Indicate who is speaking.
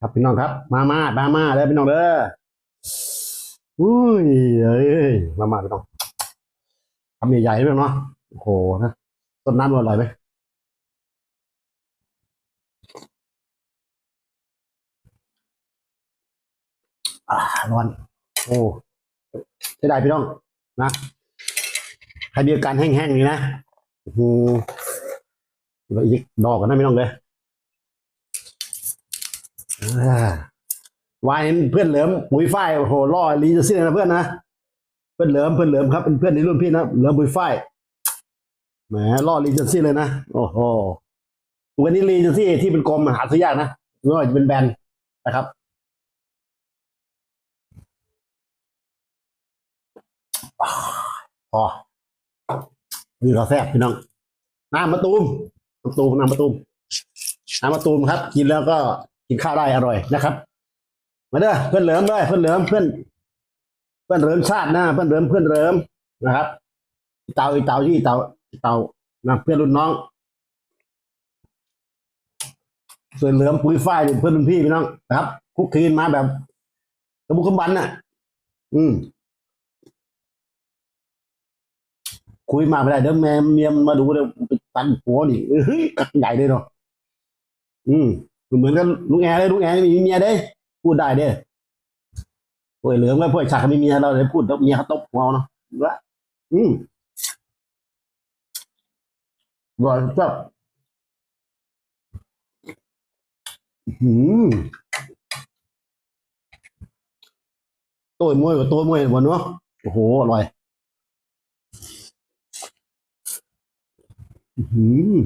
Speaker 1: ครับพี่น้องครับ มามามามาเลยพี่น้องเด้ออุ้ยเอ้ยมามาพี่น้องทำใหญ่ๆเลยเนาะโอ้โหนะต้นน้ำอร่อยไหมอ่าร้อน โอ้ได้พี่น้องนะใครมีอาการแห้งๆอย่นี้นะโอ้โหอีกดอกกันนะพี่น้องเลย วายเพื่อนเหลิมปุ๋ยฝ้ายโอ้โหล่อลีจะเสียนะเพื่อนนะเพื่อนเหลิมเพื่อนเหลิมครับเป็นเพื่อนในรุ่นพี่นะเหลิมปุ๋ยฝ้ายแหมล่อลีจะซี่เลยนะโอ้โหวันนี้ลีจะซี่ที่เป็นกลมหาซื้อยากนะไม่ว่าจะเป็นแบนนะครับอ่าพอนี่เราแซ่บพี่น้องน้ำมะตูมมะตูมน้ำมะตูมน้ำมะตูมครับ กินแล้วก็ กินข้าวได้อร่อยนะครับ มาเด้อเพื่อนเหลิมด้วยเพื่อนเหลิมเพื่อน เพื่อนเหลิมชาตินะเพื่อนเหลิมเพื่อนเหลิมนะครับเตาอีเตาที่เตาเตานะเพื่อนรุ่นน้อง ส่วนเหลิมปุ๋ยฝ้ายเพื่อนรุ่นพี่พี่น้องนะครับคุกคีนมาแบบกระบุกกำบันน่ะ อืม คุยมาไม่ได้เดี๋ยวแม่เมียมมาดูเดี๋ยวตันหัวนี่เฮ้ยกัดใหญ่เลยเนาะอืม เหมือนกันลุงแอร์เลยลุงแอร์มีเมียเด้ พูดได้เด้พวกไอ้เหลืองก็พวกไอ้ฉากมีเมียเราเลยพูดแล้วเมียเขาตบหัวเอาเนาะละอืมร่อยจับอืมตัวมวยกับตัวมวยหมดเนาะโอ้โหอร่อย อืม